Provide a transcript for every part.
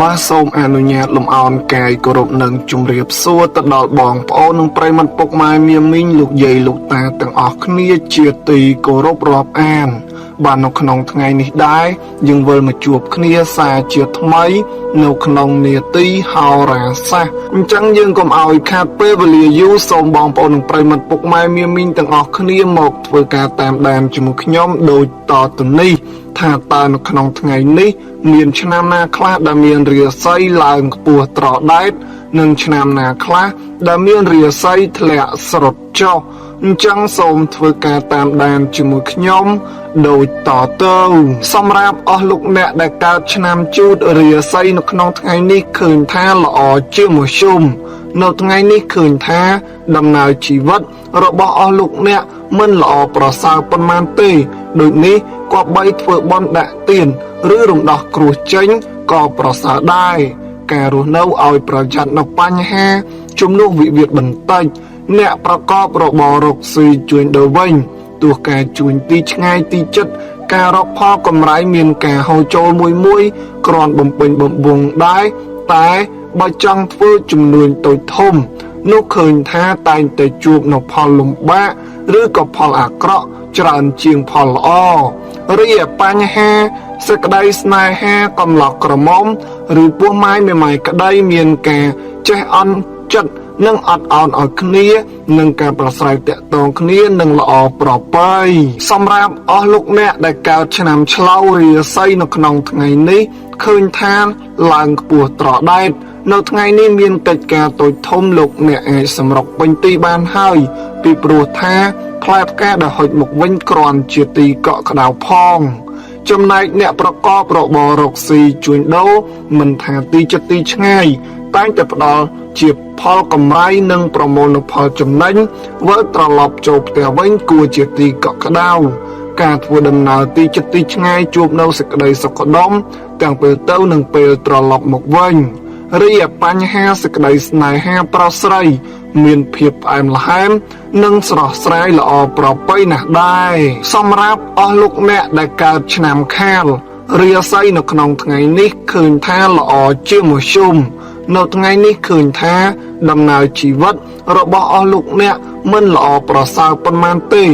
បាទសូមអនុញ្ញាតលំអោនកាយគោរពនិងជម្រាបសួរទៅដល់បងប្អូននិងប្រិយមិត្តពុកម៉ែមាមីងលោកយាយលោកតាទាំងអស់គ្នាជាទីគោរពរាប់អាន បាទនៅក្នុងថ្ងៃនេះដែរយើងវិលមកជួបគ្នាសាជាថ្មី នៅក្នុងនេតិហោរាសាស្ត្រអញ្ចឹងយើងកុំឲ្យខាតពេលវេលាយូរសូមបងប្អូននិងប្រិយមិត្តពុកម៉ែមាមីងទាំងអស់គ្នាមកធ្វើការតាមដានជាមួយខ្ញុំដូចតទៅនេះថាតើនៅក្នុងថ្ងៃនេះ មានឆ្នាំណាខ្លះដែលមានរាសីឡើងខ្ពស់ត្រដែតនិងឆ្នាំណាខ្លះដែលមានរាសីធ្លាក់ស្រុតចុះ អញ្ចឹងសូមធ្វើការតាមដានជាមួយខ្ញុំដូចតទៅសម្រាប់អស់លោកអ្នកដែលកើតឆ្នាំជូតរាសីនៅក្នុងថ្ងៃនេះឃើញថាល្អជាមធ្យមនៅថ្ងៃនេះឃើញថាដំណើរជីវិតរបស់អស់លោកអ្នកមិនល្អប្រសើរប៉ុន្មានទេដូចនេះគប្បីធ្វើបន់ដាក់ទៀនឬរំដោះគ្រោះចេញក៏ប្រសើរដែរការរស់នៅឲ្យប្រយ័ត្ននៅបញ្ហា ជំនួសវិវាទបន្តិច អ្នកប្រកបរបររកស៊ីជួញដូរវិញទោះការជួញទីឆ្ងាយទីជិតការរកផលកម្រៃមានការហូរចូលមួយមួយគ្រាន់បំពេញបំពង់ដែរតែបើចង់ធ្វើចំនួនតូចធំនោះឃើញថាតែងតែជួបនៅផលលំបាកឬក៏ផលអាក្រក់ច្រើនជាងផលល្អរីឯបញ្ហាសេចក្តីស្នេហាកំឡោះក្រមុំ ឬពោះម៉ាយមេម៉ាយក្តីមានការចេះអន់ចិត្ត និងអត់អោនឲ្យគ្នានឹងការប្រស្រ័យតាក់ទងគ្នានឹងល្អប្រពៃសម្រាប់អស់លោកអ្នកដែលកើតឆ្នាំឆ្លូវរាសីនៅក្នុងថ្ងៃនេះឃើញថាឡើងខ្ពស់ត្រដែតនៅថ្ងៃនេះមានកិច្ចការតូចធំលោកអ្នកអាចសម្រុកពេញទីបានហើយ ពីព្រោះថាផ្លែផ្កាដែលហុចមកវិញគ្រាន់ជាទីកក់ក្ដៅផង ចំណែកអ្នកប្រកបរបររកស៊ីជួញដូរមិនថាទីចិត្តទីឆ្ងាយ តែងតែផ្ដល់ជាផលកម្រៃនិងប្រមូលនូវផលចំណេញវិលត្រឡប់ចូលផ្ទះវិញគួរជាទីកក់ក្ដៅការធ្វើដំណើរទីចិត្តទីឆ្ងាយជួបនៅសេចក្តីសុខដុមទាំងពេលទៅនិងពេលត្រឡប់មកវិញរីឯបញ្ហាសេចក្តីស្នេហាប្រុសស្រី មានភាពផ្អែមល្ហែមនិងស្រស់ស្រាយល្អប្រពៃណាស់ដែរសម្រាប់អស់លោកអ្នកដែលកើតឆ្នាំខាលរាសីនៅក្នុងថ្ងៃនេះឃើញថាល្អជាមធ្យម នៅថ្ងៃនេះឃើញថា ដំណើរជីវិត របស់អស់លោកអ្នកមិនល្អប្រសើរប៉ុន្មានទេ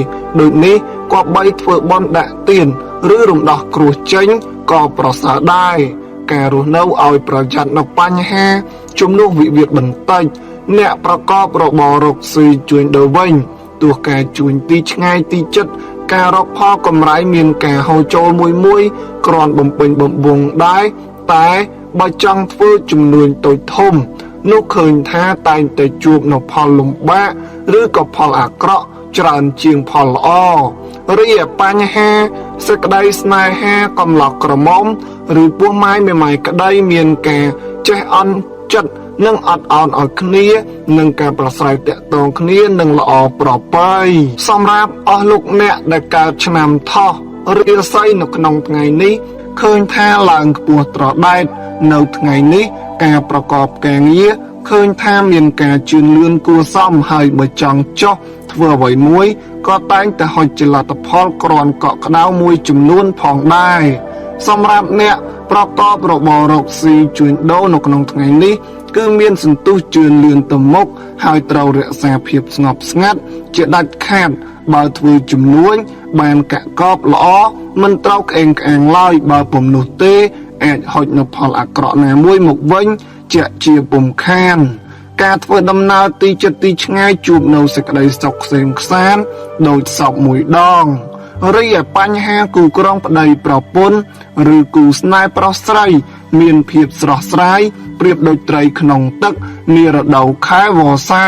ដូចនេះគប្បីធ្វើបន់ដាក់ទៀនឬរំដោះគ្រោះចេញក៏ប្រសើរដែរការរស់នៅឲ្យប្រយ័ត្ននៅបញ្ហាជំនួសវិវាទបន្តិចអ្នកប្រកបរបររកស៊ីជួញដូរវិញទោះការជួញទីឆ្ងាយទីជិតការរកផលកម្រៃមានការហូរចូលមួយមួយគ្រាន់បំពេញបំពង់ដែរតែ បើចង់ធ្វើចំនួនតូចធំនោះឃើញថាតែងតែជួបនៅផលលំបាកឬក៏ផលអាក្រក់ច្រើនជាងផលល្អរីឯបញ្ហាសេចក្តីស្នេហាកំឡោះក្រមុំឬពោះម៉ាយមេម៉ាយក្តីមានការចេះអន់ចិត្តនិងអត់អោនឲ្យគ្នានឹងការប្រស្រ័យតាក់ទងគ្នានឹងល្អប្រពៃសម្រាប់អស់លោកអ្នកដែលកើតឆ្នាំថោះរាសីនៅក្នុងថ្ងៃនេះ ឃើញថាឡើងខ្ពស់ត្រដែតនៅថ្ងៃនេះការប្រកបការងារឃើញថាមានការជឿនលឿនគួរសមហើយបើចង់ចោះធ្វើអ្វីមួយក៏តែងតែហុចជាលទ្ធផលក្រាន់កក់ក្ដៅមួយចំនួនផងដែរសម្រាប់អ្នកប្រកបរបររកស៊ីជួញដូរនៅក្នុងថ្ងៃនេះគឺមានសន្ទុះជឿនលឿនទៅមុខហើយត្រូវរក្សាភាពស្ងប់ស្ងាត់ជាដាច់ខាត បើធ្វើជំនួញបានកកបល្អមិនត្រូវក្អេងក្អាងឡើយបើពុំនោះទេអាចហុចនៅផលអាក្រក់ណាមួយមកវិញជាជាពុំខាន ការធ្វើដំណើរទីចិត្តទីឆ្ងាយជួបនៅសេចក្តីសុខក្សេមខ្សានដោយសពមួយដងរីឯបញ្ហាគូក្រងប្តីប្រពន្ធឬគូស្នេហ៍ប្រុសស្រី មានភាពស្រស់ស្រាយ ប្រៀបដូចត្រីក្នុងទឹកនារដូវខែវស្សា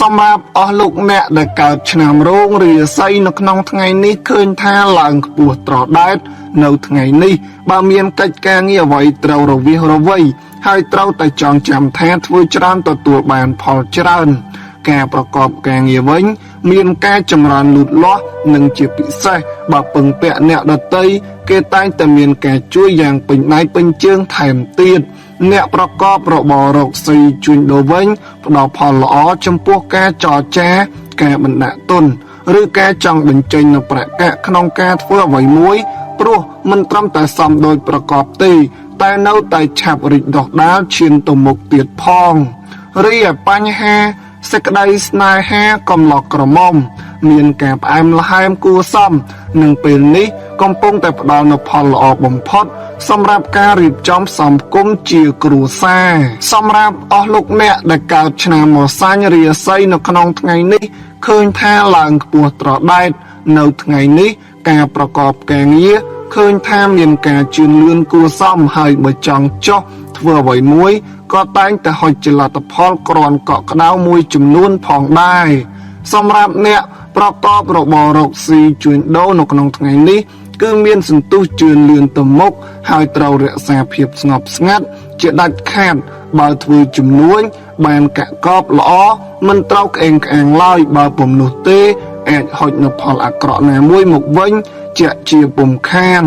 សម្រាប់អស់លោកអ្នកដែលកើតឆ្នាំរោងរាសីនៅក្នុងថ្ងៃនេះឃើញថាឡើងខ្ពស់ត្រដែតនៅថ្ងៃនេះបើមានកិច្ចការងារអ្វីត្រូវរវិះរវៃហើយត្រូវតែចងចាំថាធ្វើច្រើនទទួលបានផលច្រើនការប្រកបការងារវិញ មានការចម្រើនលូតលាស់និងជាពិសេសបើពឹងពាក់អ្នកដតីគេតែងតែមានការជួយយ៉ាងពេញដៃពេញជើងថែមទៀត អ្នកប្រកបរបររកស៊ីជួញដូរវិញផ្ដល់ផលល្អចំពោះការចរចាការបណ្ដាក់ទុនឬការចង់បញ្ចេញនៅប្រាក់កាក់ក្នុងការធ្វើអ្វីមួយព្រោះមិនត្រឹមតែសមដោយប្រកបទេតែនៅតែឆាប់រីកដុះដាលឈានទៅមុខទៀតផងរីឯបញ្ហាសេចក្តីស្នេហាកំឡុកក្រមុំមានការផ្អែមល្ហែមគួរសមនិងពេលនេះ កំពុងតែផ្ដល់នូវផលល្អបំផុតសម្រាប់ការរៀបចំសំគុំជាគ្រួសារសម្រាប់អស់លោកអ្នកដែលកើតឆ្នាំមសាញ់រាសីនៅក្នុងថ្ងៃនេះឃើញថាឡើងខ្ពស់ត្រដែតនៅថ្ងៃនេះការប្រកបការងារឃើញថាមានការជឿនលឿនគួរសមហើយបើចង់ចោះធ្វើអ្វីមួយក៏តែងតែហុចជាលទ្ធផលក្រាន់កក់ក្ដៅមួយចំនួនផងដែរសម្រាប់អ្នកប្រកបរបររកស៊ីជួញដូរនៅក្នុងថ្ងៃនេះ គឺមានសន្ទុះជឿនលឿនទៅមុខហើយត្រូវរក្សាភាពស្ងប់ស្ងាត់ជាដាច់ខាតបើធ្វើជំនួញបានកកបល្អមិនត្រូវក្អេងក្អាងឡើយបើពុំនោះទេអាចហុចនៅផលអាក្រក់ណាមួយមកវិញជាជាពុំខាន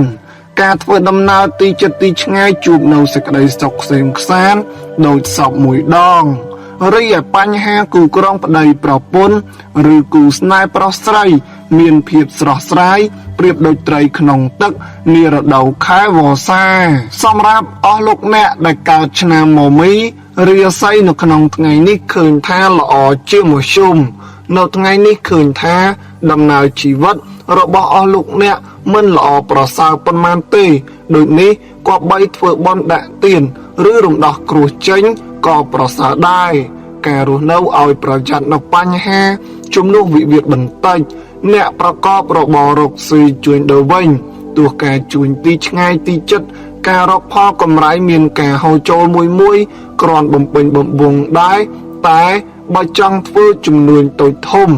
ការធ្វើដំណើរទីចិត្តទីឆ្ងាយជួបនៅសេចក្តីសុខក្សេមខ្សាន្តដោយសពមួយដងរីឯបញ្ហាគូក្រងប្តីប្រពន្ធឬគូស្នេហ៍ប្រុសស្រី មានភាពស្រស់ស្រាយ ប្រៀបដូចត្រីក្នុងទឹកនារដូវខែវស្សា សម្រាប់អស់លោកអ្នកដែលកើតឆ្នាំមមីរាសីនៅក្នុងថ្ងៃនេះឃើញថាល្អជាមធ្យមនៅថ្ងៃនេះឃើញថាដំណើរជីវិតរបស់អស់លោកអ្នកមិនល្អប្រសើរប៉ុន្មានទេដូចនេះក៏បីធ្វើបន់ដាក់ទៀនឬរំដោះគ្រោះចេញក៏ប្រសើរដែរការរស់នៅឲ្យប្រយ័ត្ននៅបញ្ហា ជំនួសវិវាទបន្តិច អ្នកប្រកបរបររកស៊ីជួញដូរវិញទោះការជួញទីឆ្ងាយទីចិត្តការរកផលកម្រៃមានការហូរចូលមួយមួយក្រាន់បំពេញបំវងដែរតែបើចង់ធ្វើចំនួនតូចធំ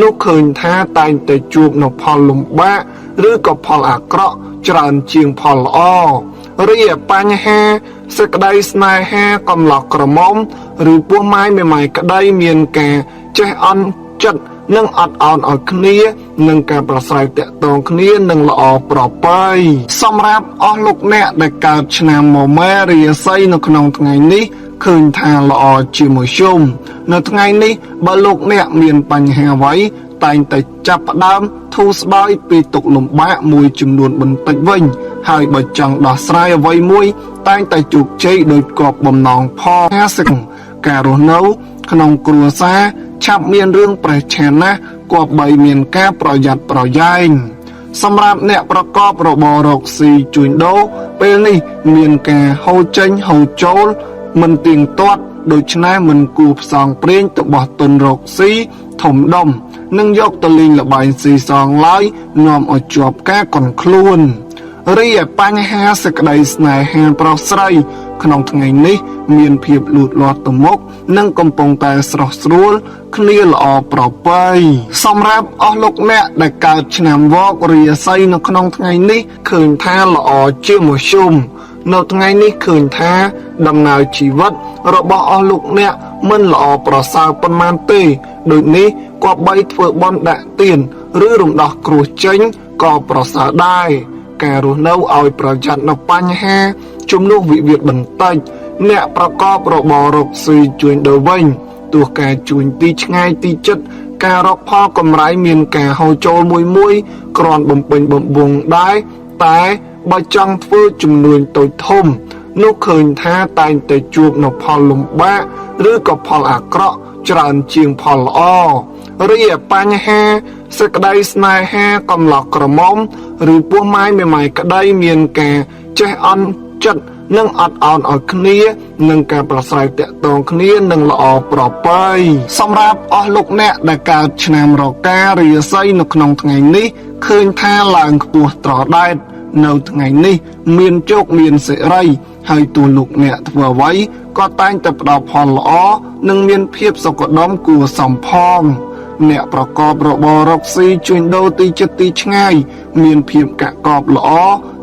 នោះឃើញថាតែងតែជួបនៅផលលំបាកឬក៏ផលអាក្រក់ច្រើនជាងផលល្អរីឯបញ្ហាសេចក្តីស្នេហាកំឡោះក្រមុំ ឬពោះម៉ាយមេម៉ាយក្តីមានការចេះអន់ចិត្ត និងអត់អោនឲ្យគ្នានឹងការប្រស្រ័យតាក់ទងគ្នានឹងល្អប្រពៃសម្រាប់អស់លោកអ្នកដែលកើតឆ្នាំមមែរាសីនៅក្នុងថ្ងៃនេះឃើញថាល្អជាមួយជុំនៅថ្ងៃនេះបើលោកអ្នកមានបញ្ហាអ្វីតែងតែចាប់ផ្ដើមធូរស្បើយពីទុកលំបាកមួយចំនួនបន្តិចវិញ ហើយបើចង់ដោះស្រាយអ្វីមួយ តែងតែជោគជ័យដោយគប់បំណងផង50ការរស់នៅ ក្នុងគ្រួសារ ឆាប់មានរឿងប្រេះឆានណាស់គប្បីមានការប្រយ័ត្នប្រយែងសម្រាប់អ្នកប្រកបរបររកស៊ីជួញដូរពេលនេះមានការហូរចេញហូរចូល មិនទៀងទាត់ដូច្នេះមិនគួរផ្សងព្រេងទៅបោះទុនរកស៊ីធំដុំនិងយកទៅលេងលបែងស៊ីសងឡើយនាំឲ្យជាប់ការកន់ខ្លួនរីឯបញ្ហាសេចក្តីស្នេហាប្រុសស្រី ក្នុងថ្ងៃនេះ មានភាពលូតលាស់ទៅមុខនិងកំពុងតែស្រស់ស្រួលគ្នាល្អប្រពៃសម្រាប់អស់លោកអ្នកដែលកើតឆ្នាំវករាសីនៅក្នុងថ្ងៃនេះឃើញថាល្អជាមធ្យមនៅថ្ងៃនេះឃើញថាដំណើរជីវិតរបស់អស់លោកអ្នកមិនល្អប្រសើរប៉ុន្មានទេដូចនេះក៏បីធ្វើបន់ដាក់ទៀនឬរំដោះគ្រោះចេញក៏ប្រសើរដែរ ការរស់នៅឲ្យប្រយ័ត្ននៅបញ្ហា ជំនួសវិវាទបន្តិចអ្នកប្រកបរបររកស៊ីជួញដូរវិញទោះការជួញទីឆ្ងាយទីចិត្តការរកផលកម្រៃមានការហូរចូលមួយមួយក្រាន់បំពេញបំវងដែរតែបើចង់ធ្វើចំនួនតូចធំនោះឃើញថាតែងតែជួបនៅផលលំបាកឬក៏ផលអាក្រក់ច្រើនជាងផលល្អ រីឯបញ្ហាសេចក្តីស្នេហាកំឡោះក្រមុំឬពោះម៉ាយមេម៉ាយក្តីមានការចេះអន់ចិត្តនិងអត់អោនឲ្យគ្នានឹងការប្រស្រ័យតាក់ទងគ្នានឹងល្អប្រពៃសម្រាប់អស់លោកអ្នកដែលកើតឆ្នាំរការាសីនៅក្នុងថ្ងៃនេះឃើញថាឡើងខ្ពស់ត្រដែតនៅថ្ងៃនេះ មានជោគមានសិរីហើយទូលោកអ្នកធ្វើអ្វីក៏តែងតែផ្ដល់ផលល្អនិងមានភាពសុខដុមគួរសមផង អ្នកប្រកបរបររកស៊ីជួញដូរទីចិត្តទីឆ្ងាយ មានភាពកកបល្អ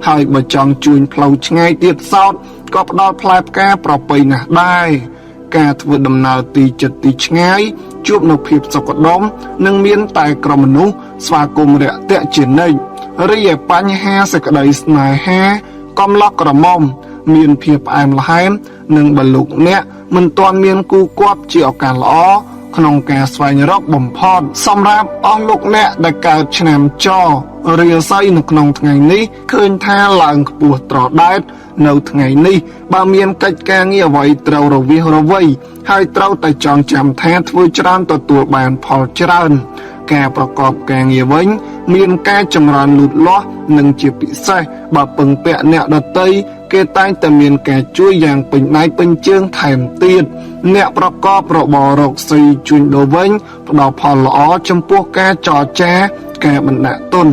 ហើយបើចង់ជួញផ្លូវឆ្ងាយទៀតសោតក៏ផ្ដល់ផ្លែផ្កាប្រពៃណាស់ដែរការធ្វើដំណើរទីចិត្តទីឆ្ងាយជួបនៅភាពសុខដុមនិងមានតែក្រុមមនុស្សស្វាគមន៍រាក់ទាក់ជានិច្ចរីឯបញ្ហាសេចក្តីស្នេហាកំឡោះក្រមុំមានភាពផ្អែមល្ហែមនិងបើលោកអ្នកមិនទាន់មានគូគប់ជាឱកាសល្អ ក្នុងការស្វែងរកបំផុតសម្រាប់អស់លោកអ្នកដែលកើតឆ្នាំចរាសីនៅក្នុងថ្ងៃនេះឃើញថាឡើងខ្ពស់ត្រដែតនៅថ្ងៃនេះបើមានកិច្ចការងារអ្វីត្រូវរវិះរវៃហើយត្រូវតែចងចាំថាធ្វើច្រើនទទួលបានផលច្រើនការប្រកបការងារវិញ មានការចម្រើនលូតលាស់និងជាពិសេសបើពឹងពាក់អ្នកដតីគេតែងតែមានការជួយយ៉ាងពេញដៃពេញជើងថែមទៀត អ្នកប្រកបរបររកស៊ីជួញដូរវិញផ្ដល់ផលល្អចំពោះការចរចា ការបណ្ដាក់ទុន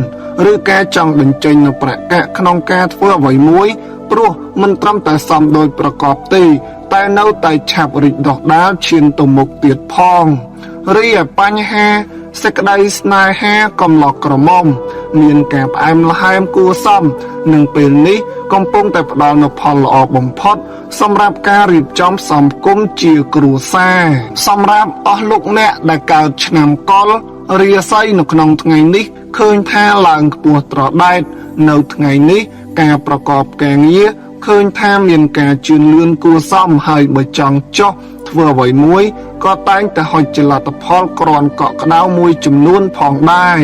ឬការចង់បញ្ចេញនូវប្រាក់កាក់ក្នុងការធ្វើអ្វីមួយព្រោះមិនត្រឹមតែសមដោយប្រកបទេតែនៅតែឆាប់រីកដុះដាលឈានទៅមុខទៀតផងរីឯបញ្ហា សេចក្តីស្នេហាកំឡោះក្រមុំមានការផ្អែមល្ហែមគួរសមនិងពេលនេះកំពុងតែផ្ដល់នូវផលល្អបំផុត សម្រាប់ការរៀបចំសំគមជាគ្រួសារសម្រាប់អស់លោកអ្នកដែលកើតឆ្នាំកុលរាសីនៅក្នុងថ្ងៃនេះឃើញថាឡើងខ្ពស់ត្រដែតនៅថ្ងៃនេះការប្រកបការងារ ឃើញថាមានការជឿនលឿនគួរសមហើយបើចង់ចោះធ្វើអ្វីមួយក៏តែងតែហុចចលតផលក្រាន់កក់ក្ដៅមួយចំនួនផងដែរ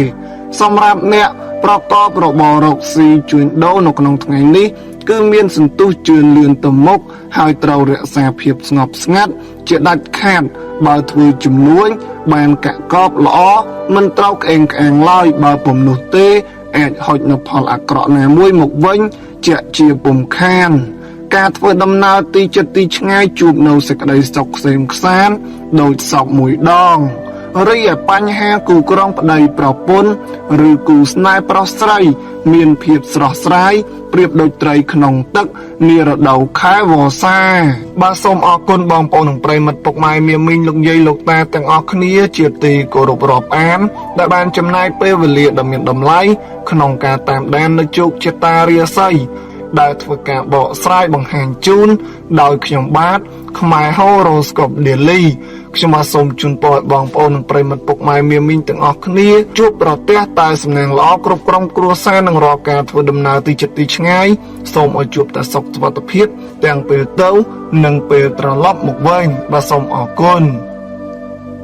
សម្រាប់អ្នកប្រកបរបររកស៊ីជួញដូរនៅក្នុងថ្ងៃនេះគឺមានសន្ទុះជឿនលឿនទៅមុខហើយត្រូវរក្សាភាពស្ងប់ស្ងាត់ជាដាច់ខាតបើធ្វើជំនួញបានកកបល្អមិនត្រូវក្អេងក្អាងឡើយបើពុំនោះទេ អាចហុចនៅផលអាក្រក់ណាមួយមកវិញជាក់ជាពុំខាន ការធ្វើដំណើរទីចិត្តទីឆ្ងាយជួបនៅសេចក្តីសុខក្សេមខ្សាន្តដូចសពមួយដង រីឯបញ្ហាគូក្រងប្តីប្រពន្ធឬគូស្នេហ៍ប្រុសស្រី មានភាពស្រស់ស្រាយប្រៀបដូចត្រីក្នុងទឹកនារដូវខែវស្សា បាទសូមអរគុណបងប្អូននិងប្រិយមិត្តពុកម៉ែមាមីងលោកយាយលោកតាទាំងអស់គ្នាជាទីគោរពរាប់អាន ដែលបានចំណាយពេលវេលាដ៏មានតម្លៃក្នុងការតាមដាននៅជោគជតារាសី ដែលធ្វើការបកស្រាយបង្ហាញជូនដោយខ្ញុំបាទខ្មែរ Horoscope Daily ខ្ញុំបាទសូមជូនពរឲ្យបងប្អូននិងប្រិយមិត្តពុកម៉ែមាមីងទាំងអស់គ្នាជួបប្រទះតែសំណាងល្អគ្រប់ក្រុមគ្រួសារនិងរាល់ការធ្វើដំណើរទីជិតទីឆ្ងាយសូមឲ្យជួបតែសុខសុវត្ថិភាពទាំងពេលទៅ និងពេលត្រឡប់មកវិញបាទសូមអរគុណ